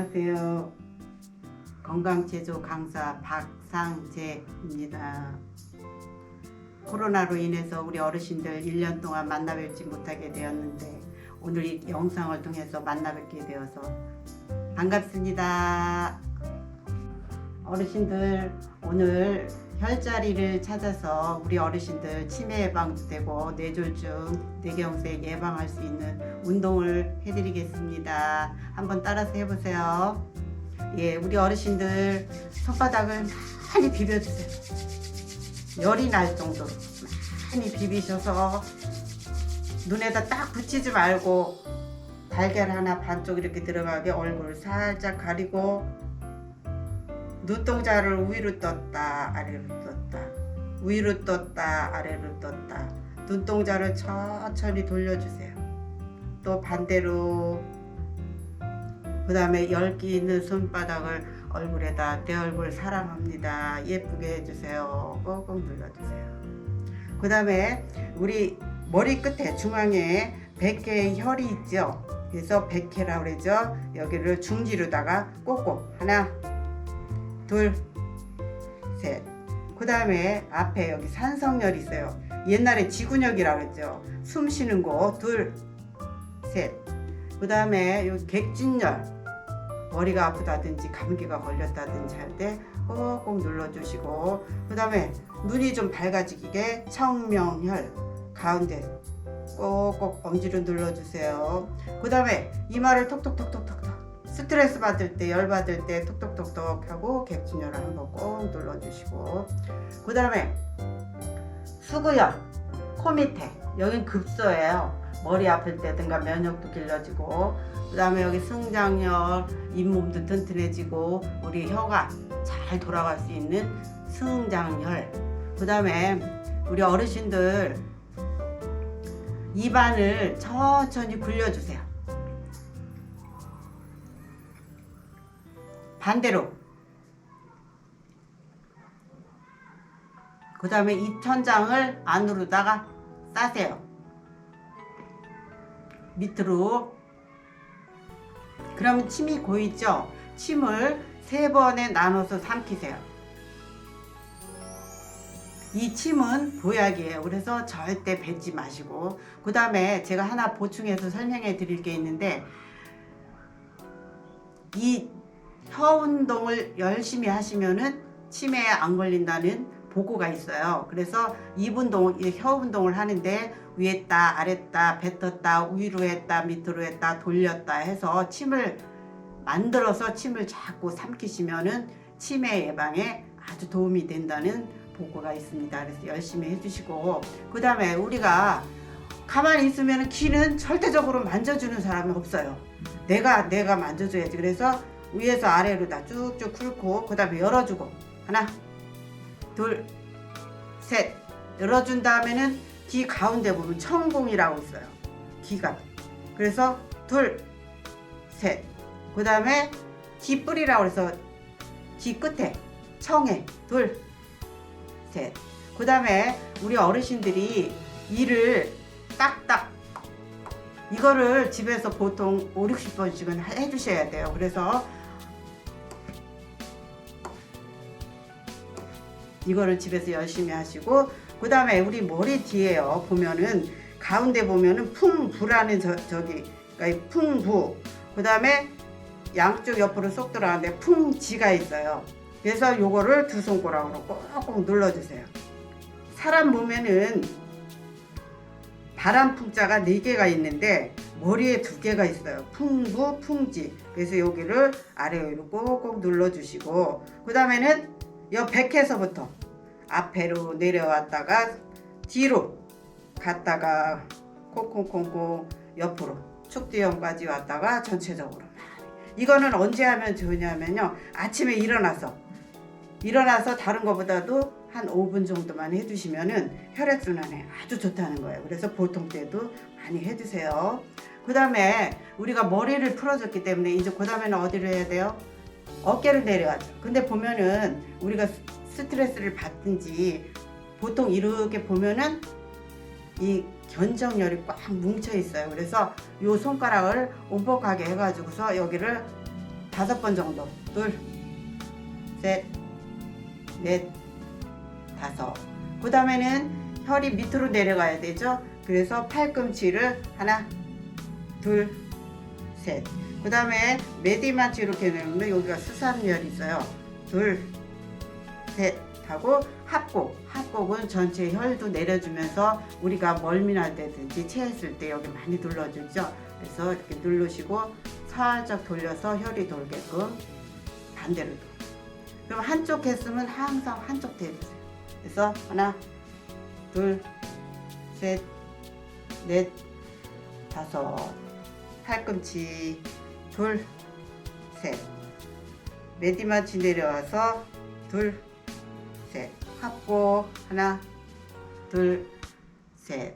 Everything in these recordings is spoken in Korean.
안녕하세요. 건강제조 강사 박상재입니다. 코로나로 인해서 우리 어르신들 1년 동안 만나 뵙지 못하게 되었는데 오늘 이 영상을 통해서 만나 뵙게 되어서 반갑습니다. 어르신들 오늘 혈자리를 찾아서 우리 어르신들 치매 예방도 되고 뇌졸중, 뇌경색 예방할 수 있는 운동을 해드리겠습니다. 한번 따라서 해보세요. 예, 우리 어르신들 손바닥을 많이 비벼주세요. 열이 날 정도로 많이 비비셔서 눈에다 딱 붙이지 말고 달걀 하나 반쪽 이렇게 들어가게 얼굴 살짝 가리고 눈동자를 위로 떴다 아래로 떴다. 위로 떴다 아래로 떴다. 눈동자를 천천히 돌려주세요. 또 반대로. 그 다음에 열기 있는 손바닥을 얼굴에다 내 얼굴 사랑합니다. 예쁘게 해주세요. 꼭꼭 눌러주세요. 그 다음에 우리 머리 끝에 중앙에 100개의 혈이 있죠? 그래서 100개라고 그러죠? 여기를 중지로다가 꼭꼭 하나 둘, 셋. 그 다음에 앞에 여기 산성열 있어요. 옛날에 지구력이라고 그랬죠. 숨 쉬는 곳, 둘, 셋. 그 다음에 여기 객진열. 머리가 아프다든지 감기가 걸렸다든지 할때 꼭꼭 눌러주시고 그 다음에 눈이 좀 밝아지게 청명혈 가운데 꼭꼭 엄지로 눌러주세요. 그 다음에 이마를 톡톡톡톡톡톡 스트레스 받을 때, 열 받을 때 톡톡톡톡 하고 객진열을 한번 꼭 눌러주시고. 그 다음에 수구열 코 밑에. 여긴 급소예요. 머리 아플 때든가 면역도 길러지고. 그 다음에 여기 승장열 잇몸도 튼튼해지고 우리 혀가 잘 돌아갈 수 있는 승장열. 그 다음에 우리 어르신들 입안을 천천히 굴려주세요 반대로. 그 다음에 이 천장을 안으로다가 싸세요. 밑으로. 그러면 침이 고이죠? 침을 세 번에 나눠서 삼키세요. 이 침은 보약이에요. 그래서 절대 뱉지 마시고. 그 다음에 제가 하나 보충해서 설명해 드릴 게 있는데 이 혀 운동을 열심히 하시면은 치매에 안 걸린다는 보고가 있어요. 그래서 입 운동, 이혀 운동을 하는데 위에다, 아래다, 뱉었다, 위로 했다, 밑으로 했다, 돌렸다 해서 침을 만들어서 침을 자꾸 삼키시면은 치매 예방에 아주 도움이 된다는 보고가 있습니다. 그래서 열심히 해주시고 그 다음에 우리가 가만히 있으면 귀는 절대적으로 만져주는 사람이 없어요. 내가 내가 만져줘야지. 그래서 위에서 아래로 다 쭉쭉 훑고 그 다음에 열어주고. 하나 둘 셋. 열어준 다음에는 귀 가운데 보면 청공이라고 있어요. 귀가. 그래서 둘 셋 그 다음에 귀 뿌리라고 해서 귀 끝에 청에 둘 셋 그 다음에 우리 어르신들이 이를 딱딱 이거를 집에서 보통 5, 60번씩은 해주셔야 돼요. 그래서 이거를 집에서 열심히 하시고 그 다음에 우리 머리 뒤에요 보면은 가운데 보면은 풍부라는 저, 저기 그러니까 풍부. 그 다음에 양쪽 옆으로 쏙 들어가는데 풍지가 있어요. 그래서 요거를 두 손가락으로 꼭꼭 눌러주세요. 사람 몸에는 바람 풍자가 네 개가 있는데 머리에 두 개가 있어요. 풍부 풍지. 그래서 여기를 아래 위로 꼭꼭 눌러주시고 그 다음에는 여 백에서부터 앞에로 내려왔다가 뒤로 갔다가 콩콩콩콩 옆으로 축두형까지 왔다가 전체적으로. 이거는 언제 하면 좋냐면요. 아침에 일어나서 일어나서 다른 것보다도 한 5분 정도만 해주시면은 혈액순환에 아주 좋다는 거예요. 그래서 보통 때도 많이 해주세요. 그 다음에 우리가 머리를 풀어줬기 때문에 이제 그 다음에는 어디로 해야 돼요? 어깨를 내려가죠. 근데 보면은 우리가 스- 스트레스를 받든지 보통 이렇게 보면은 이 견정열이 꽉 뭉쳐 있어요. 그래서 요 손가락을 오복하게 해가지고서 여기를 다섯 번 정도. 둘, 셋, 넷, 다섯. 그 다음에는 혈이 밑으로 내려가야 되죠. 그래서 팔꿈치를 하나, 둘, 셋. 그 다음에 메디마치 이렇게 내면 여기가 수삼열이 있어요. 둘, 셋 하고 합곡. 합곡은 전체 혈도 내려주면서 우리가 멀미날 때든지 체했을 때 여기 많이 눌러주죠. 그래서 이렇게 누르시고 살짝 돌려서 혈이 돌게끔 반대로 돌. 그럼 한쪽 했으면 항상 한쪽 대주세요. 그래서 하나, 둘, 셋, 넷, 다섯, 팔꿈치, 둘, 셋. 메디마치 내려와서 둘, 셋. 합고 하나, 둘, 셋.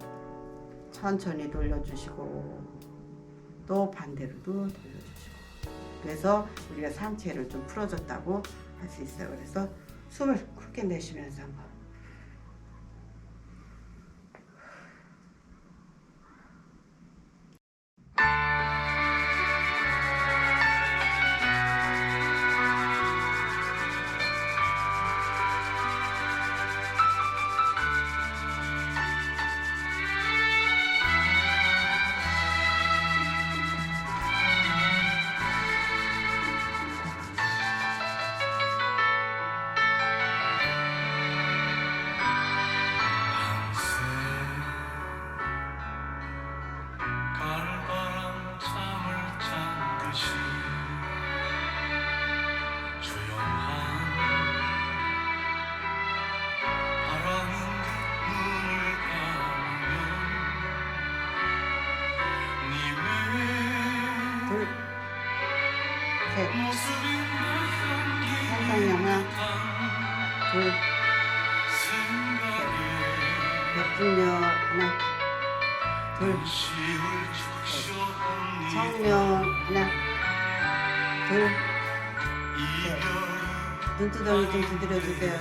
천천히 돌려주시고 또 반대로도 돌려주시고. 그래서 우리가 상체를 좀 풀어줬다고 할 수 있어요. 그래서 숨을 크게 내쉬면서 한번. 청력 하나, 둘, 눈두덩이 좀 두드려주세요.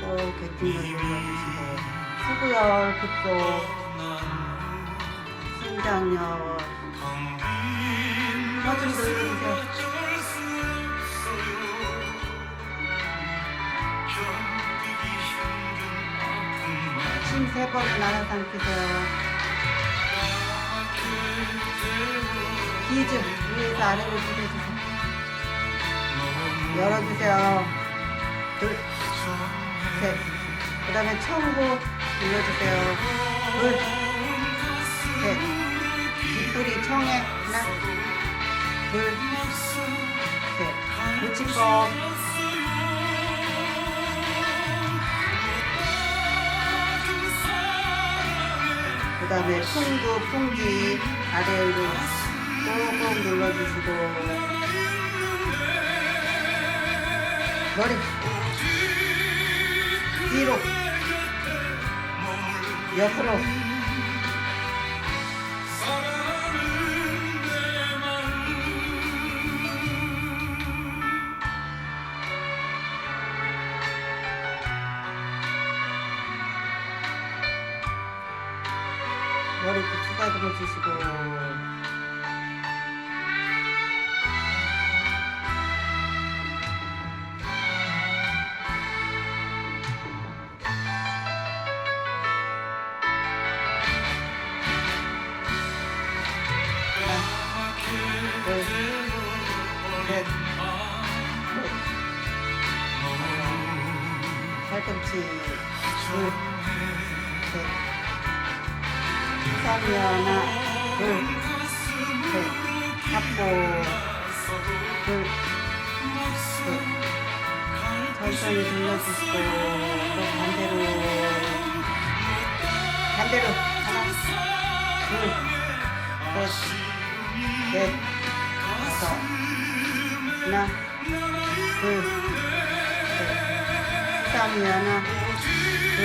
또 객중력 눌러주시고 수구열 급속 심장력 혀좀 돌려주세요. 세 번이나 삼키세요. 기즈 위에서 아래로 줄여주세요. 열어주세요. 둘, 셋. 그 다음에 청구 눌러주세요. 둘, 셋. 뒷구리 청에 하나, 둘, 셋. 우치법. 다음에 풍구, 풍기 아래로 꾹꾹 눌러주시고. 머리. 뒤로. 옆으로 머리 쓰다듬어 주시고 하나, 둘, 셋, 넷. 팔꿈치 둘, 하나, 둘, 셋, 합보, 둘, 셋. 천천히 눌러주시고 또 반대로 반대로 하나, 둘, 셋, 넷, 다섯, 하나, 둘, 셋, 하나, 둘,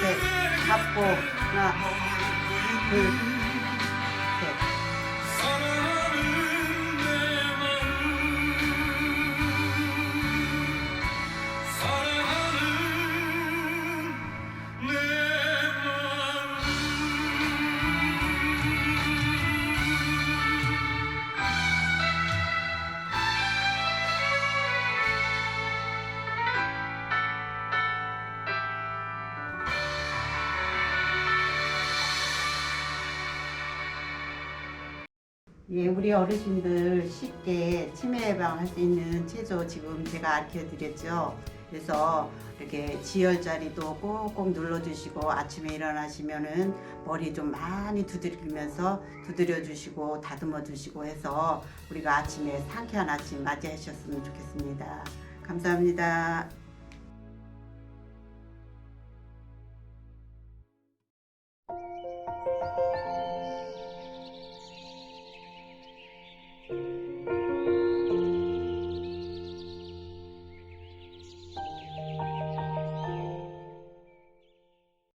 셋, 합보 하 예, 우리 어르신들 쉽게 치매 예방할 수 있는 체조 지금 제가 알려 드렸죠. 그래서 이렇게 지혈 자리도 꼭꼭 눌러주시고 아침에 일어나시면은 머리 좀 많이 두드리면서 두드려 주시고 다듬어 주시고 해서 우리가 아침에 상쾌한 아침 맞이하셨으면 좋겠습니다. 감사합니다.